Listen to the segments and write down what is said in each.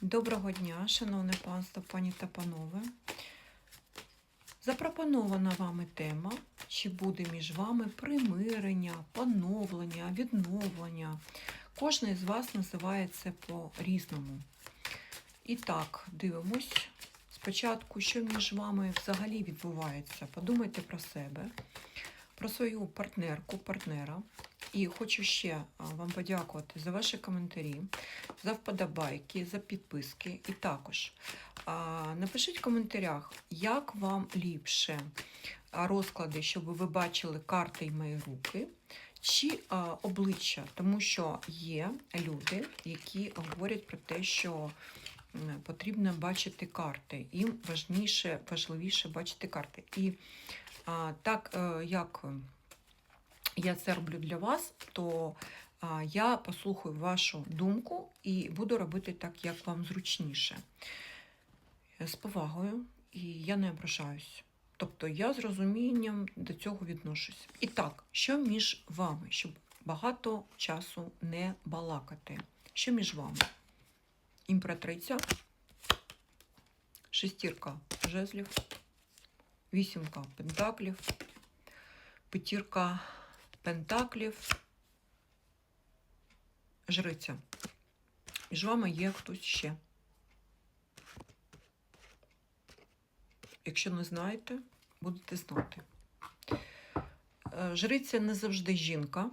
Доброго дня, шановне панство, пані та панове. Запропонована вами тема, чи буде між вами примирення, поновлення, відновлення. Кожен із вас називає це по-різному. І так, дивимось. Спочатку, що між вами взагалі відбувається. Подумайте про себе, про свою партнерку, партнера. І хочу ще вам подякувати за ваші коментарі, за вподобайки, за підписки. І також напишіть в коментарях, як вам ліпше розклади, щоб ви бачили карти і мої руки, чи обличчя, тому що є люди, які говорять про те, що потрібно бачити карти. Їм важніше, важливіше бачити карти. І так е, як я це роблю для вас, то я послухаю вашу думку і буду робити так, як вам зручніше. З повагою, і я не ображаюсь. Тобто я з розумінням до цього відношусь. І так, що між вами, щоб багато часу не балакати? Що між вами? Імператриця, шестірка жезлів, вісімка пентаклів, п'ятірка пентаклів, жриця. Між вами є хтось ще. Якщо не знаєте, будете знати. Е, Жриця не завжди жінка.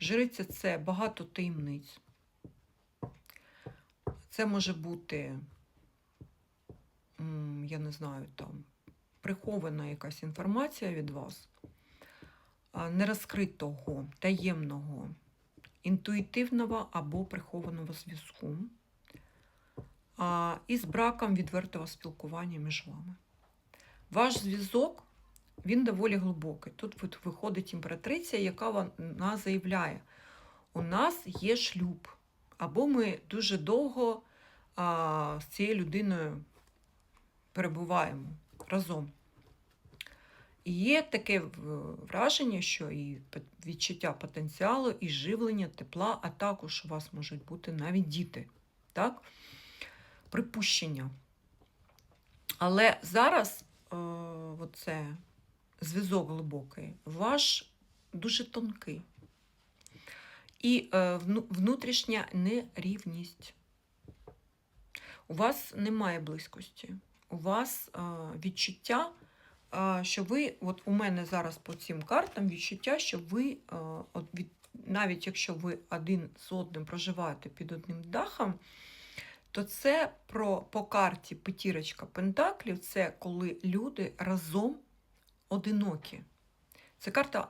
Жриця це багато таємниць. Це може бути, я не знаю, там, прихована якась інформація від вас, нерозкритого, таємного, інтуїтивного або прихованого зв'язку, а, і з браком відвертого спілкування між вами. Ваш зв'язок він доволі глибокий. Тут виходить імператриця, яка вона заявляє: у нас є шлюб, або ми дуже довго з цією людиною перебуваємо разом. І є таке враження, що і відчуття потенціалу, і живлення, тепла, а також у вас можуть бути навіть діти. Так? Припущення. Але зараз е, оце, зв'язок глибокий, ваш дуже тонкий. І е, внутрішня нерівність. У вас немає близькості. У вас е, відчуття, що ви, от у мене зараз по цим картам відчуття, що ви, от від, навіть якщо ви один з одним проживаєте під одним дахом, то це про по карті п'ятірочка Пентаклів, це коли люди разом одинокі. Це карта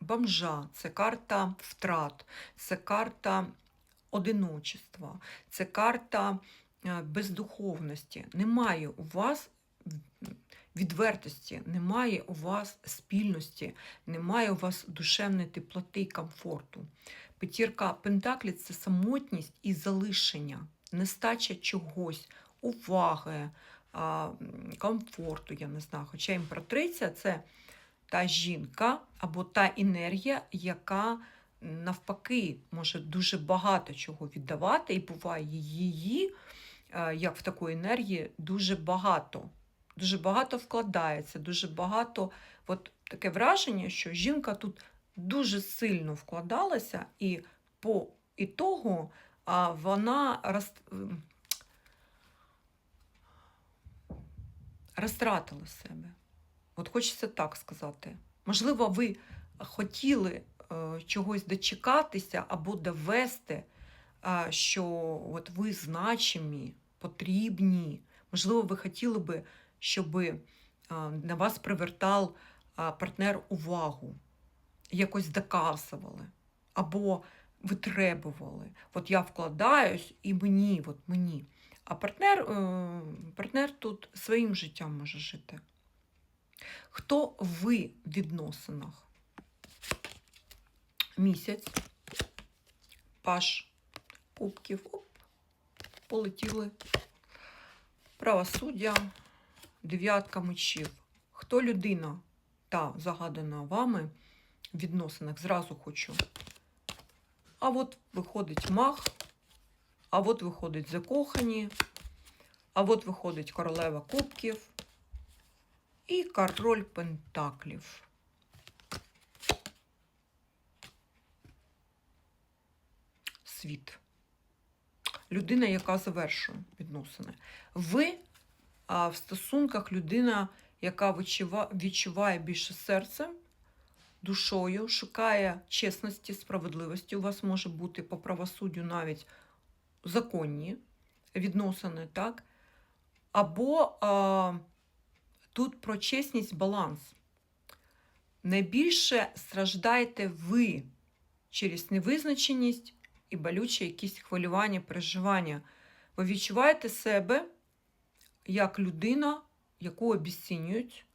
бомжа, це карта втрат, це карта одиночества, це карта бездуховності. Немає у вас відвертості, немає у вас спільності, немає у вас душевної теплоти і комфорту. П'ятірка Пентаклів це самотність і залишення, нестача чогось, уваги, комфорту, я не знаю. Хоча імператриця це та жінка або та енергія, яка навпаки може дуже багато чого віддавати, і буває її, е, як в такої енергії, дуже багато. Дуже багато вкладається, дуже багато. От таке враження, що жінка тут дуже сильно вкладалася, і по ітогу а, вона роз... розтратила себе. От хочеться так сказати. Можливо, ви хотіли е, чогось дочекатися або довести, що от ви значимі, потрібні. Можливо, ви хотіли би, щоб на вас привертав партнер увагу, якось доказували, або витребували. От я вкладаюсь і мені, от мені. А партнер, е, партнер тут своїм життям може жити. Хто ви в відносинах? Місяць, паш кубків, оп, полетіли. Правосуддя, дев'ятка мечів. Хто людина та загадана вами в відносинах? Зразу хочу. А от виходить мах, а от виходить закохані, а от виходить королева кубків і король пентаклів. Світ. Людина, яка завершує відносини. Ви а, в стосунках людина, яка відчуває більше серцем, душою, шукає чесності, справедливості. У вас може бути по правосуддю навіть законні відносини, так? Або а, тут про чесність, баланс. Найбільше страждаєте ви через невизначеність і болюче якісь хвилювання, переживання. Ви відчуваєте себе як людина, яку обіцінюють,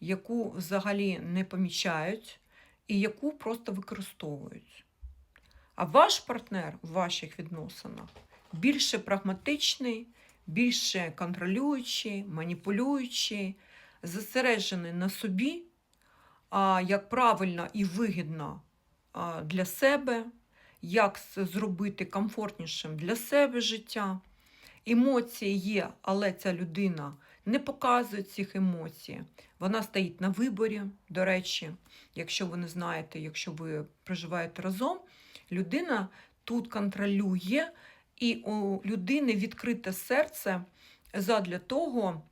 яку взагалі не помічають і яку просто використовують. А ваш партнер в ваших відносинах більше прагматичний, більше контролюючий, маніпулюючий, зосереджений на собі, як правильно і вигідно для себе, як зробити комфортнішим для себе життя. Емоції є, але ця людина не показує цих емоцій. Вона стоїть на виборі, до речі, якщо ви не знаєте, якщо ви проживаєте разом, людина тут контролює, і у людини відкрите серце задля того,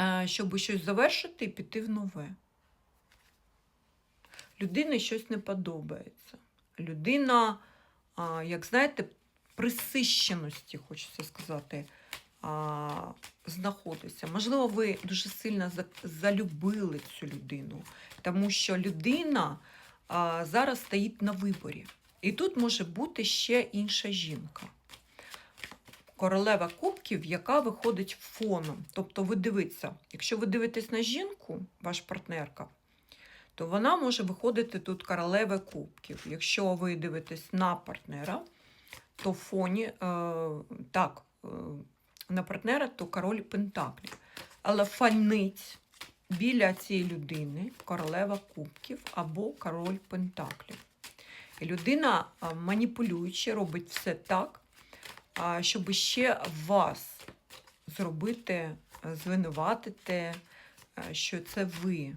е, щоб щось завершити і піти в нове. Людині щось не подобається. Людина, як знаєте, присищеності, хочеться сказати, а, знаходиться. Можливо, ви дуже сильно залюбили цю людину, тому що людина зараз стоїть на виборі. І тут може бути ще інша жінка. Королева кубків, яка виходить фоном. Тобто, ви дивіться, якщо ви дивитесь на жінку, ваш партнерка, то вона може виходити тут королева кубків. Якщо ви дивитесь на партнера, то в фоні е, так, е, на партнера, то король пентаклів. Але фанить біля цієї людини королева кубків або король пентаклів. І людина маніпулюючи, робить все так, щоб ще вас зробити, звинуватити, що це ви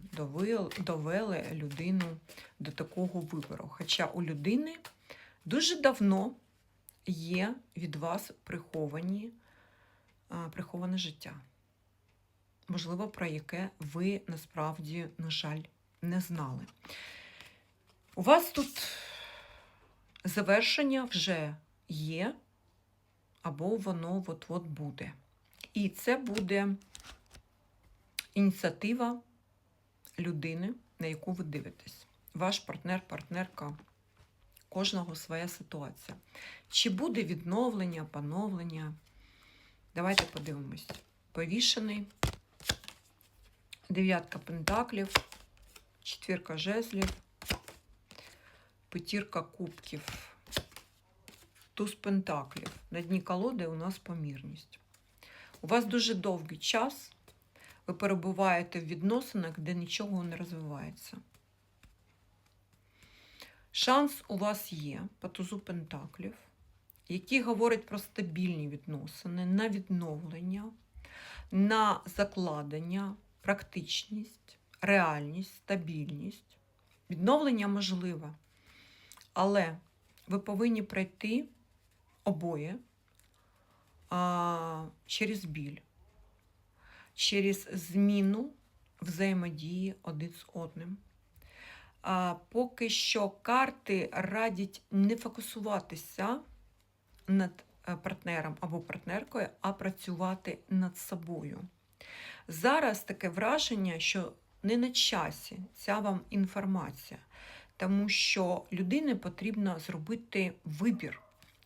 довели людину до такого вибору. Хоча у людини дуже давно є від вас приховані, приховане життя. Можливо, про яке ви насправді, на жаль, не знали. У вас тут завершення вже є, або воно от-от буде. І це буде ініціатива людини, на яку ви дивитесь. Ваш партнер, партнерка, кожного своя ситуація. Чи буде відновлення, поновлення? Давайте подивимось. Повішений, дев'ятка пентаклів, четвірка жезлів, п'ятірка кубків, туз пентаклів. На дні колоди у нас помірність. У вас дуже довгий час. Ви перебуваєте в відносинах, де нічого не розвивається. Шанс у вас є по тузу пентаклів, який говорить про стабільні відносини, на відновлення, на закладення, практичність, реальність, стабільність. Відновлення можливе, але ви повинні пройти обоє а, через біль, через зміну взаємодії один з одним. А, поки що карти радять не фокусуватися над е, партнером або партнеркою, а працювати над собою. Зараз таке враження, що не на часі ця вам інформація, тому що людині потрібно зробити вибір.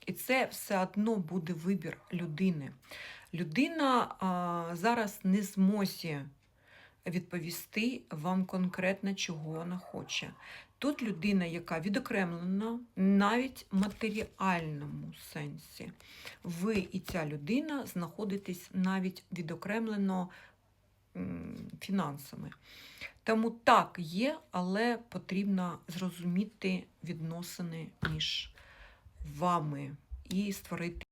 І це все одно буде вибір людини. Людина а, зараз не змозі відповісти вам конкретно, чого вона хоче. Тут людина, яка відокремлена навіть в матеріальному сенсі. Ви і ця людина знаходитесь навіть відокремлено фінансами. Тому так є, але потрібно зрозуміти відносини між вами і створити.